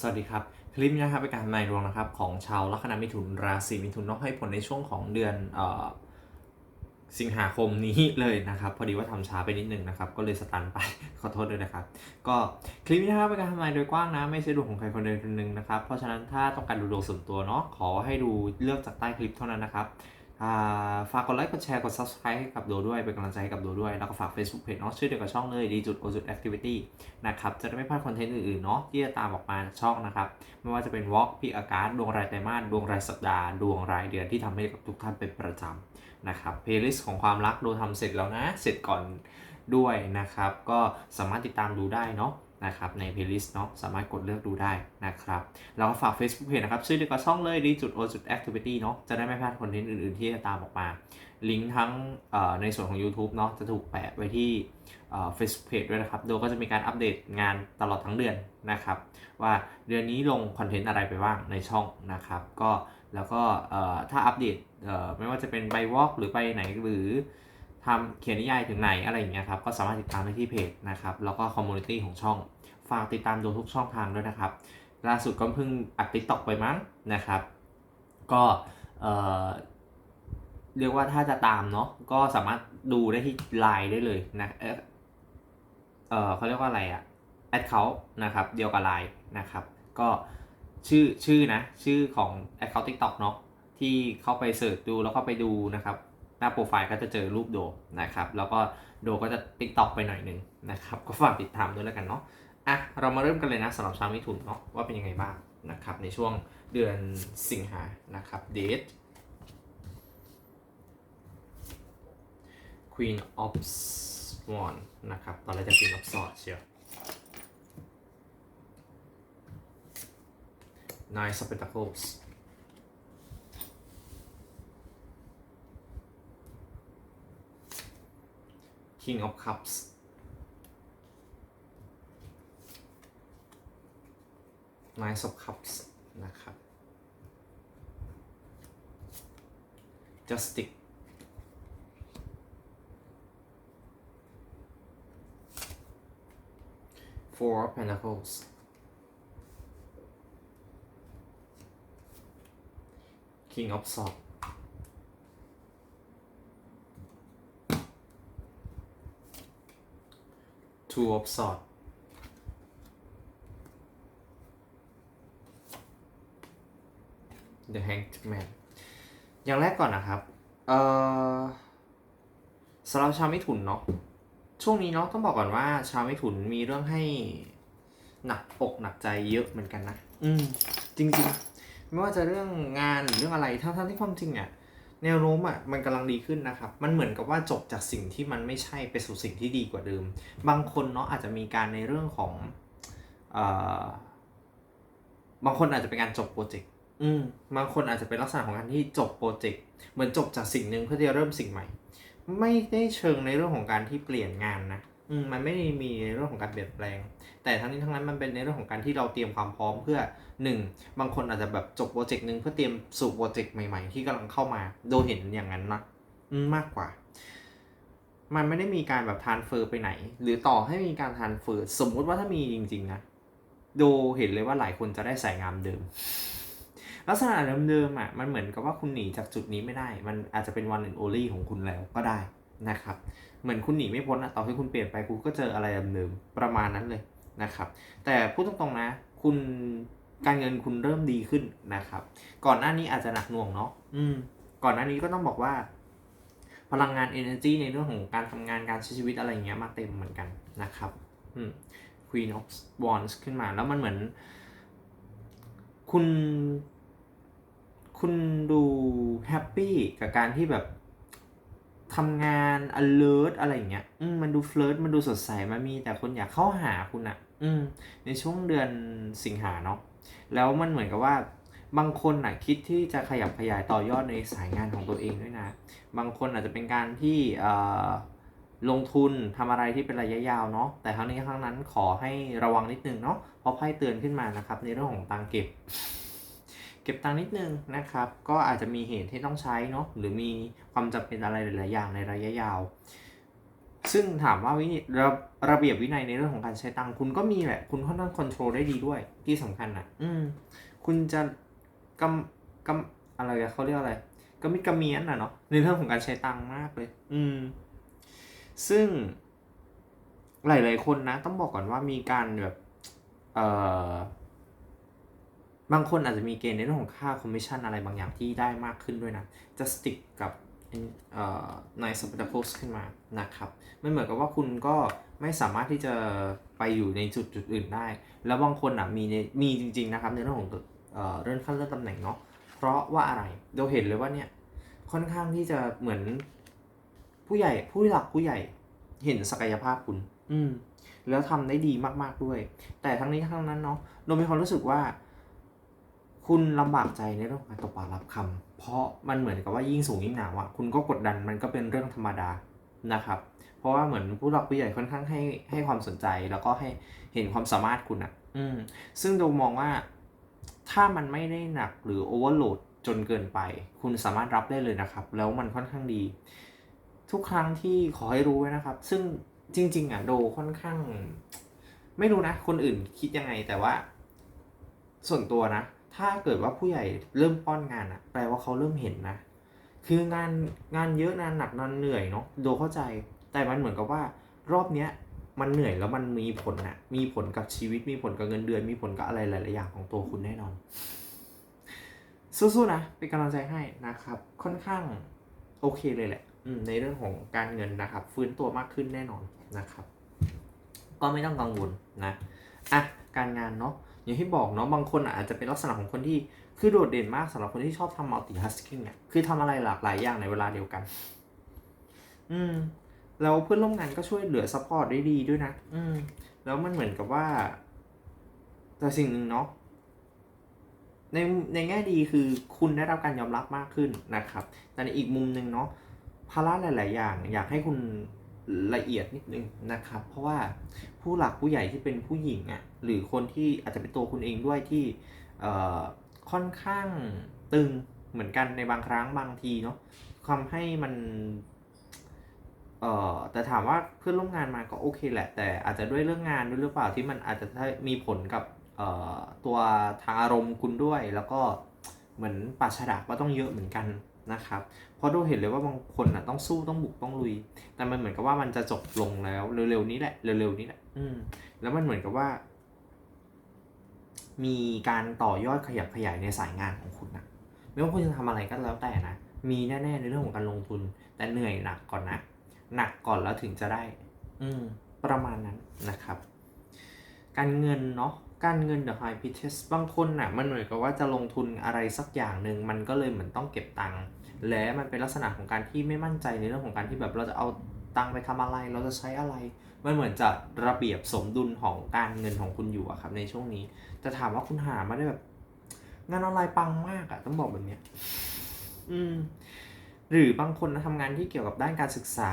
สวัสดีครับ คลิปนี้นะครับเป็นการทำนายดวงนะครับของชาวลัคนามิถุนราศีมิถุนเนอกให้ผลในช่วงของเดือนออสิงหาคมนี้เลยนะครับ พอดีว่าทำช้าไปนิดนึงนะครับ ก็เลยสตันไปขอโทษด้วยนะครับ ก็คลิปนี้นะครับเป็นการทำนายโดยกว้างนะ ไม่ใช่ดวงของใครคนใดคนหนึ่งนะครับ เพราะฉะนั้นถ้าต้องการดูดวงส่วนตัวเนาะขอให้ดูเลือกจากใต้คลิปเท่านั้นนะครับ ฝากกดไลค์ กดแชร์ กด subscribe ให้กับโดด้วย เป็นกำลังใจให้กับโดด้วย แล้วก็ฝาก Facebook Page เนาะชื่อเดียวกับช่องเลยดีจุดโอจุด activity นะครับ จะได้ไม่พลาดคอนเทนต์อื่นๆ เนาะที่จะตามออกมาช่องนะครับ ไม่ว่าจะเป็น Walk พิอากาศดวงรายไตรมาสดวงรายสัปดาห์ ดวงรายเดือนที่ทำให้กับทุกท่านเป็นประจำนะครับ playlist ของความรักโดทำเสร็จแล้วนะ เสร็จก่อนด้วยนะครับ ก็สามารถติดตามดูได้เนาะ นะครับใน playlist เนาะสามารถกดเลือกดูได้นะครับแล้วก็ฝาก Facebook Page นะครับ ชื่อเดียวกับช่องเลยดีจุดโอจุด activity เนาะจะได้ไม่พลาดคอนเทนต์อื่นๆ ที่จะตามออกมา ลิงก์ทั้งในส่วนของ YouTube เนาะจะถูกแปะไว้ที่เอ่อ Facebook Page ด้วยนะครับ โดยก็จะมีการอัปเดตงานตลอดทั้งเดือนนะครับ ว่าเดือนนี้ลงคอนเทนต์อะไรไปบ้างในช่องนะครับ ก็แล้วก็ถ้าอัปเดตไม่ว่าจะเป็นไปวอล์กหรือไปไหนหรือ ทำเขียนนิยายถึงไหนอะไรอย่างเงี้ยครับก็สามารถติดตามได้ที่เพจนะครับแล้วก็คอมมูนิตี้ของช่อง ฝากติดตามดูทุกช่องทางด้วยนะครับ ล่าสุดก็เพิ่งอัดติ๊กต็อกไปมั้งนะครับ ก็เอ่อเรียกว่าถ้าจะตามเนาะก็สามารถดูได้ที่ไลน์ได้เลยนะเออเออเขาเรียกว่าอะไรอะแอดเขานะครับเดียวกับไลน์นะครับ ก็ชื่อชื่อนะ ชื่อของแอดเขาทิกตอกเนาะที่เข้าไปเสิร์ชดูแล้วก็ไปดูนะครับ หน้าโปรไฟล์ก็จะเจอรูปโดนะครับ แล้วก็โดก็จะติ๊กต็อกไปหน่อยนึงนะครับ ก็ฝากติดตามด้วยแล้วกันเนาะอะเรามาเริ่มกันเลยนะสำหรับชาวมิถุนเนาะว่าเป็นยังไงบ้างนะครับ ในช่วงเดือนสิงหานะครับเดท Queen of Swan นะครับ ตอนแรกจะ Queen of Swords เชียว Nine of Pentacles King of Cups Nine of Cups นะครับ Justice Four of Pentacles King of Swords Two of Swords The Hanged Man อย่างแรกก่อนนะครับ เอ่อสำหรับชาวมิถุนเนาะ ช่วงนี้เนาะต้องบอกก่อนว่า ชาวมิถุนมีเรื่องให้หนักอกหนักใจเยอะเหมือนกันนะ อืม จริง ๆ ไม่ว่าจะเรื่องงานหรือเรื่องอะไรทั้งๆที่ความจริงอะ แนวโน้มอะมันกำลังดีขึ้นนะครับ มันเหมือนกับว่าจบจากสิ่งที่มันไม่ใช่ไปสู่สิ่งที่ดีกว่าเดิม บางคนเนาะอาจจะมีการในเรื่องของเอ่อบางคนอาจจะเป็นการจบโปรเจกต์อืมบางคนอาจจะเป็นลักษณะของการที่จบโปรเจกต์เหมือนจบจากสิ่งหนึ่งเพื่อที่จะเริ่มสิ่งใหม่ ไม่ได้เชิงในเรื่องของการที่เปลี่ยนงานนะ อืมมันไม่ได้มีในเรื่องของการเปลี่ยนแปลง แต่ทั้งนี้ทั้งนั้นมันเป็นในเรื่องของการที่เราเตรียมความพร้อมเพื่อหนึ่งบางคนอาจจะแบบจบโปรเจกต์หนึ่งเพื่อเตรียมสู่โปรเจกต์ใหม่ๆ ที่กำลังเข้ามาโดยเห็นอย่างนั้นนะมากกว่า มันไม่ได้มีการแบบทานเฟอร์ไปไหน หรือต่อให้มีการทานเฟอร์สมมุติว่าถ้ามีจริงๆนะโดเห็นเลยว่าหลายคนจะได้ใส่งามเดิม ลักษณะเดิมๆอะมันเหมือนกับว่าคุณหนีจากจุดนี้ไม่ได้ มันอาจจะเป็นวัน and only ของคุณแล้วก็ได้ นะครับ เหมือนคุณหนีไม่พ้นอะต่อให้คุณเปลี่ยนไปคุณก็เจออะไรเดิมๆประมาณนั้นเลยนะครับ แต่พูดตรงๆนะ คุณการเงินคุณเริ่มดีขึ้นนะครับ ก่อนหน้านี้อาจจะหนักหน่วงเนาะอืม ก่อนหน้านี้ก็ต้องบอกว่า พลังงาน energy ในเรื่องของการทำงานการใช้ชีวิตอะไรอย่างเงี้ยมาเต็มเหมือนกันนะครับอืม Queen of Wands ขึ้นมาแล้วมันเหมือน คุณ คุณดูแฮปปี้กับการที่แบบ ทำงาน alert อะไรอย่างเงี้ย อืมมันดูเฟลิร์ตมันดูสดใส มันมีแต่คนอยากเข้าหาคุณอะอืม ในช่วงเดือนสิงหาเนาะ แล้วมันเหมือนกับว่า บางคนน่ะคิดที่จะขยับขยายต่อยอดในสายงานของตัวเองด้วยนะ บางคนอาจจะเป็นการที่เอ่อลงทุนทำอะไรที่เป็นระยะยาวเนาะ แต่ทั้งนี้ทั้งนั้นขอให้ระวังนิดนึงเนาะ เพราะไพ่เตือนขึ้นมานะครับในเรื่องของตังเก็บ ก็บตังค์นิดนึงนะครับ ก็อาจจะมีเหตุที่ต้องใช้เนาะหรือมีความจำเป็นอะไรหลาย ๆ อย่างในระยะยาว ซึ่งถามว่าวิระระเบียบวินัยในเรื่องของการใช้ตังค์คุณก็มีแหละ คุณค่อนข้างคอนโทรลได้ดีด้วย ที่สำคัญอะ อืม คุณจะกำกำอะไรเขาเรียกอะไรกำมิดกำเมียนอะเนาะในเรื่องของการใช้ตังค์มากเลย อืม ซึ่งหลาย ๆ คนนะ ต้องบอกก่อนว่ามีการแบบ เอ่อ บางคนอาจจะมีเกณฑ์ในเรื่องของค่าคอมมิชชั่นอะไรบางอย่างที่ได้มากขึ้นด้วยนะ จะสติ๊กกับในสป a ร์โพสขึ้นมานะครับมันเหมือนกับว่าคุณก็ไม่สามารถที่จะไปอยู่ในจุดจุดอื่นได้ แล้วบางคนอะมีในมีจริง ๆ นะครับ ในเรื่องของเออเรื่อนขั้นเลื่อนตำแหน่งเนาะเพราะว่าอะไรเราเห็นเลยว่าเนี่ยค่อนข้างที่จะเหมือนผู้ใหญ่ผู้หลักผู้ใหญ่เห็นศักยภาพคุณ อืมแล้วทำได้ดีมากๆด้วย แต่ทั้งนี้ทั้งนั้นเนาะเรามีความรู้สึกว่า คุณลำบากใจในเรื่องการตบปากรับคำเพราะมันเหมือนกับว่ายิ่งสูงยิ่งหนาวอะคุณก็กดดันมันก็เป็นเรื่องธรรมดานะครับ เพราะว่าเหมือนผู้หลักผู้ใหญ่ค่อนข้างให้ให้ความสนใจแล้วก็ให้เห็นความสามารถคุณอะ่ะอืม ซึ่งโดมองว่าถ้ามันไม่ได้หนักหรือโอเวอร์โหลดจนเกินไป คุณสามารถรับได้เลยนะครับ แล้วมันค่อนข้างดี ทุกครั้งที่ขอให้รู้ไว้นะครับ ซึ่งจริง ๆ อะ โดค่อนข้าง ไม่รู้นะ คนอื่นคิดยังไงแต่ว่า ส่วนตัวนะ ถ้าเกิดว่าผู้ใหญ่เริ่มป้อนงานอะแปลว่าเขาเริ่มเห็นนะ คืองานงานเยอะนานหนักนอนเหนื่อยเนาะโดเข้าใจ แต่มันเหมือนกับว่ารอบเนี้ยมันเหนื่อยแล้วมันมีผลนะมีผลกับชีวิตมีผลกับเงินเดือน มีผลกับอะไรหลาย ๆ อย่างของตัวคุณแน่นอน สู้ๆนะเป็นกำลังใจให้นะครับ ค่อนข้างโอเคเลยแหละในเรื่องของการเงินนะครับ ฟื้นตัวมากขึ้นแน่นอนนะครับ ก็ไม่ต้องกังวลนะอะการงานเนาะ อย่างที่บอกเนาะบางคนอาจจะเป็นลักษณะของคนที่คือโดดเด่นมากสำหรับคนที่ชอบทำ multitasking เนี่ยคือทำอะไรหลากหลายอย่างในเวลาเดียวกัน อืมแล้วเพื่อนร่วมงานก็ช่วยเหลือซัพพอร์ตได้ดีด้วยนะอืมแล้วมันเหมือนกับว่า แต่สิ่งหนึ่งเนาะในในแง่ดีคือคุณได้รับการยอมรับมากขึ้นนะครับ แต่ในอีกมุมหนึ่งเนาะภาระหลาย ๆ อย่าง อยากให้คุณ ละเอียดนิดนึงนะครับ เพราะว่าผู้หลักผู้ใหญ่ที่เป็นผู้หญิงอะ่ะหรือคนที่อาจจะเป็นตัวคุณเองด้วยที่ค่อนข้างตึงเหมือนกันในบางครั้งบางทีเนาะทำให้มันเอ่อแต่ถามว่าเพื่อนร่วมงานมาก็โอเคแหละ แต่อาจจะด้วยเรื่องงานด้วยหรือเปล่าที่มันอาจจะมีผลกับเอ่อตัวทางอารมณ์คุณด้วย แล้วก็เหมือนปาชดาก็ต้องเยอะเหมือนกันนะครับ เพราะดูเห็นเลยว่าบางคนอะต้องสู้ต้องบุกต้องลุย แต่มันเหมือนกับว่ามันจะจบลงแล้วเร็วๆนี้แหละเร็วๆนี้แหละอืม แล้วมันเหมือนกับว่า มีการต่อยอดขยับขยายในสายงานของคุณนะไม่ว่าคุณจะทำอะไรก็แล้วแต่นะมีแน่ๆในเรื่องของการลงทุน แต่เหนื่อยหนักก่อนนะหนักก่อนแล้วถึงจะได้ อืม ประมาณนั้นนะครับ การเงินเนาะการเงิน the high pitches บางคนน่ะมันเหมือนกับว่าจะลงทุนอะไรสักอย่างหนึ่งมันก็เลยเหมือนต้องเก็บตังค์ และมันเป็นลักษณะของการที่ไม่มั่นใจในเรื่องของการที่แบบเราจะเอาตังไปทำอะไร เราจะใช้อะไร มันเหมือนจะระเบียบสมดุลของการเงินของคุณอยู่อะครับในช่วงนี้ แต่ถามว่าคุณหามาได้แบบ งานออนไลน์ปังมากอะต้องบอกแบบเนี้ย อืม หรือบางคนนะทำงานที่เกี่ยวกับด้านการศึกษา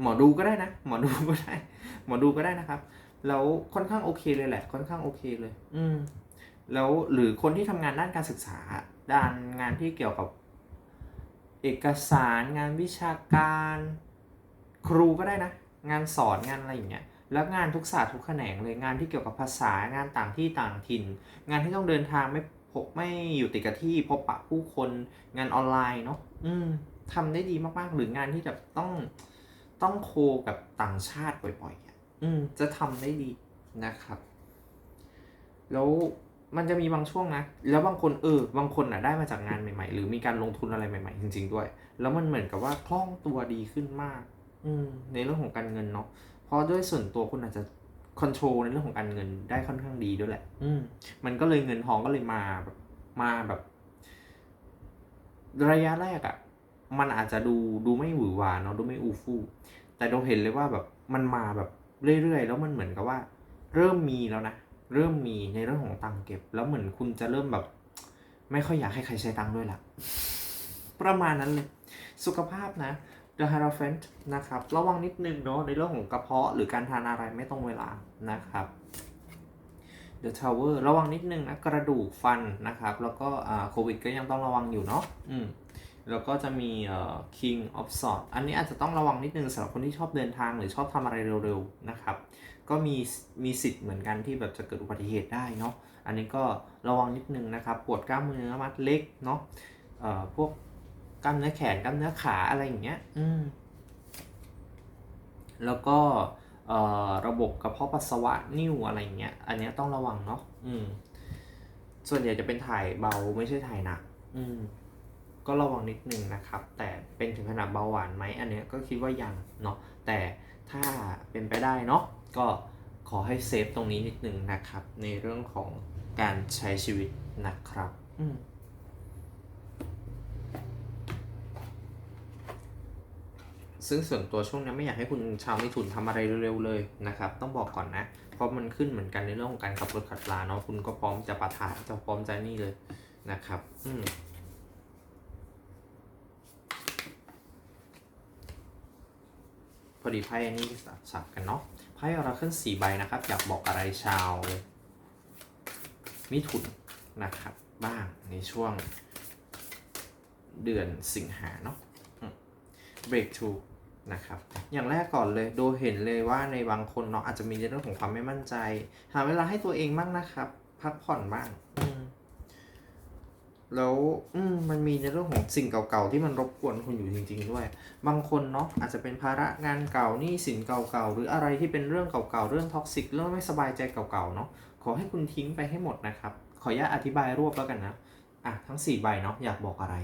หมอดูก็ได้นะ หมอดูก็ได้ หมอดูก็ได้นะครับ แล้วค่อนข้างโอเคเลยแหละ ค่อนข้างโอเคเลย อืม แล้วหรือคนที่ทำงานด้านการศึกษา ด้านงานที่เกี่ยวกับ เอกสารงานวิชาการ ครูก็ได้นะ งานสอนงานอะไรอย่างเงี้ยแล้วงานทุกศาสตร์ทุกแขนงเลยงานที่เกี่ยวกับภาษางานต่างที่ต่างถิ่น งานที่ต้องเดินทางไม่พบไม่อยู่ติดกับที่พบปะผู้คนงานออนไลน์เนาะอืมทำได้ดีมากๆ หรืองานที่แบบต้องต้องโคกับต่างชาติบ่อยๆอ,อืมจะทำได้ดีนะครับ แล้ว มันจะมีบางช่วงนะ แล้วบางคนเออบางคนอะได้มาจากงานใหม่ๆ หรือมีการลงทุนอะไรใหม่ๆ จริง ๆ ด้วย แล้วมันเหมือนกับว่าคล่องตัวดีขึ้นมาก อืมในเรื่องของการเงินเนาะเพราะด้วยส่วนตัวคุณอาจจะคอนโทรลในเรื่องของการเงินได้ค่อนข้างดีด้วยแหละ อืมมันก็เลยเงินทองก็เลยมาแบบมาแบบ ระยะแรกอะ่ะ มันอาจจะดูดูไม่หวือหวาเนาะดูไม่อูฟู่แต่เราเห็นเลยว่าแบบมันมาแบบเรื่อยๆ แล้วมันเหมือนกับว่า เริ่มมีแล้วนะ เริ่มมีในเรื่องของตังค์เก็บ แล้วเหมือนคุณจะเริ่มแบบ ไม่ค่อยอยากให้ใครใช้ตังค์ด้วยละประมาณนั้นเลย สุขภาพนะ The h e r o p h a n t นะครับ ระวังนิดนึงเนาะในเรื่องของกระเพาะหรือการทานอะไรไม่ตรงเวลานะครับ The Tower ระวังนิดนึงนะกระดูกฟันนะครับ แล้วก็โควิดก็ยังต้องระวังอยู่เนาะอืมแล้วก็จะมีเอ่อ King of Swords อันนี้อาจจะต้องระวังนิดนึงสำหรับคนที่ชอบเดินทางหรือชอบทำอะไรเร็วๆนะครับ ก็มีมีสิทธิ์เหมือนกันที่แบบจะเกิดอุบัติเหตุได้เนาะอันนี้ก็ระวังนิดนึงนะครับปวดกล้ามเนื้อมัดเล็กเนาะเอ่อพวกกล้ามเนื้อแขนกล้ามเนื้อขาอะไรอย่างเงี้ยอืมแล้วก็เอ่อระบบกระเพาะปัสสาวะนิ่วอะไรอย่างเงี้ย อันนี้ต้องระวังเนาะ อืม ส่วนใหญ่จะเป็นถ่ายเบาไม่ใช่ถ่ายหนัก อืม ก็ระวังนิดนึงนะครับ แต่เป็นถึงขนาดเบาหวานไหมอันนี้ก็คิดว่ายังเนาะ แต่ถ้าเป็นไปได้เนาะ ก็ขอให้เซฟตรงนี้นิดนึงนะครับ ในเรื่องของการใช้ชีวิตนะครับอืมซึ่งส่วนตัวช่วงนี้ไม่อยากให้คุณชาวมิถุนทำอะไรเร็วๆเลยนะครับ ต้องบอกก่อนนะ เพราะมันขึ้นเหมือนกันในเรื่องของการขับรถขับลาเนาะคุณก็พร้อมจะปะทะจะพร้อมจะนี่เลยนะครับ อืม อดีไพ่อันนี้สับกันเนาะไพ่เราขึ้นสี่ใบนะครับ อยากบอกอะไรชาว มิถุนนะครับ บ้างในช่วงเดือนสิงหาเนาะ break through นะครับ อย่างแรกก่อนเลย โดเห็นเลยว่าในบางคนเนาะอาจจะมีเรื่องของความไม่มั่นใจ หาเวลาให้ตัวเองบ้างนะครับ พักผ่อนบ้าง แล้วมมันมีในเรื่องของสิ่งเก่าๆที่มันรบกวนคุณอยู่จริง ๆ ด้วย บางคนเนาะอาจจะเป็นภาระงานเก่านี้สินเก่าๆหรืออะไรที่เป็นเรื่องเก่าๆเรื่องท็อกซิกเรื่องไม่สบายใจเก่าๆเนาะขอให้คุณทิ้งไปให้หมดนะครับ ขออนุญาตอธิบายรวบแล้วกันนะอะทั้ง 4 ใบเนาะอยากบอกอะไร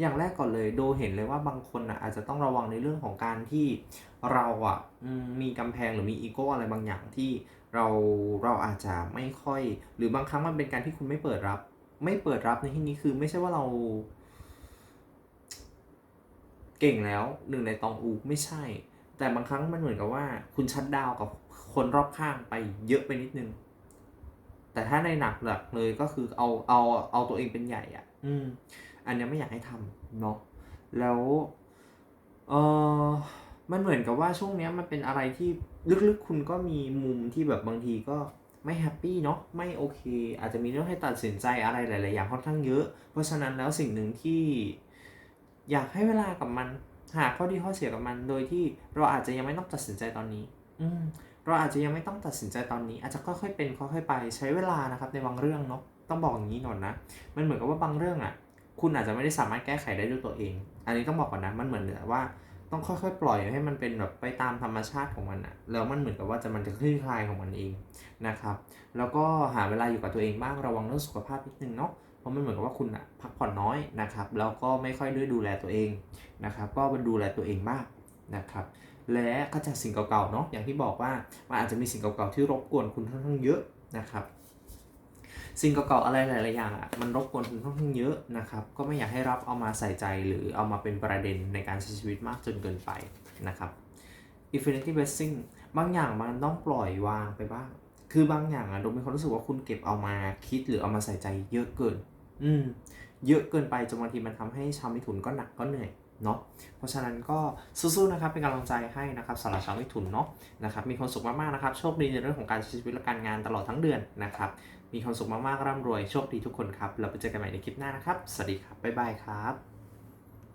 อย่างแรกก่อนเลยโดเห็นเลยว่าบางคนอะอาจจะต้องระวังในเรื่องของการที่เราอะมมีกำแพงหรือมีอีโก้อะไรบางอย่างที่เราเราอาจจะไม่ค่อย หรือบางครั้งมันเป็นการที่คุณไม่เปิดรับ ไม่เปิดรับในที่นี้คือไม่ใช่ว่าเรา เก่งแล้วหนึ่งในตองอูไม่ใช่ แต่บางครั้งมันเหมือนกับว่า คุณชัดดาวกับคนรอบข้างไปเยอะไปนิดนึง แต่ถ้าในหนักหลักเลยก็คือเอาเอาเอาตัวเองเป็นใหญ่อะ อืม อันนี้ไม่อยากให้ทำเนาะแล้วเออมันเหมือนกับว่าช่วงเนี้ยมันเป็นอะไรที่ลึกๆ คุณก็มีมุมที่แบบบางทีก็ ไม่แฮปปี้เนาะไม่โอเค อาจจะมีเรื่องให้ตัดสินใจอะไรหลาย ๆ อย่างค่อนข้างเยอะ เพราะฉะนั้นแล้วสิ่งหนึ่งที่อยากให้เวลากับมัน หาข้อดีข้อเสียกับมัน โดยที่เราอาจจะยังไม่ต้องตัดสินใจตอนนี้ อืมเราอาจจะยังไม่ต้องตัดสินใจตอนนี้ อาจจะค่อยๆเป็นค่อยๆไปใช้เวลานะครับในบางเรื่องเนาะต้องบอกอย่างนี้หน่อยนะ มันเหมือนกับว่าบางเรื่องอะ คุณอาจจะไม่ได้สามารถแก้ไขได้ด้วยตัวเอง อันนี้ต้องบอกก่อนนะมันเหมือนแบบว่า ต้องค่อยๆ ปล่อยให้มันเป็นแบบไปตามธรรมชาติของมันอะแล้วมันเหมือนกับว่าจะมันจะคลี่คลายของมันเองนะครับ แล้วก็หาเวลาอยู่กับตัวเองบ้างระวังเรื่องสุขภาพนิดนึงเนาะเพราะมันเหมือนกับว่าคุณอะพักผ่อนน้อยนะครับ แล้วก็ไม่ค่อยได้ดูแลตัวเองนะครับ ก็มาดูแลตัวเองบ้างนะครับ และก็จากสิ่งเก่าๆเนาะอย่างที่บอกว่ามันอาจจะมีสิ่งเก่าๆที่รบกวนคุณค่อนข้างเยอะนะครับ สิ่งเก่าๆอะไรหลายๆอย่างอะมันรบกวนคุณค่อนข้างเยอะนะครับก็ไม่อยากให้รับเอามาใส่ใจหรือเอามาเป็นประเด็นในการใช้ชีวิตมากจนเกินไปนะครับ infinity blessing บางอย่างมันต้องปล่อยวางไปบ้าง คือบางอย่างอะโดมมีความรู้สึกว่าคุณเก็บเอามาคิดหรือเอามาใส่ใจเยอะเกิน อืม เยอะเกินไปจนบางทีมันทำให้ชาวมิถุนก็หนักก็เหนื่อยเนาะ เพราะฉะนั้นก็สู้ๆนะครับเป็นกำลังใจให้นะครับสำหรับชาวมิถุนเนาะนะครับ มีความสุขมากๆนะครับ โชคดีในเรื่องของการใช้ชีวิตและการงานตลอดทั้งเดือนนะครับ มีความสุขมากๆ ร่ำรวย โชคดีทุกคนครับ เราไปเจอกันใหม่ในคลิปหน้านะครับ สวัสดีครับ บ๊ายบายครับ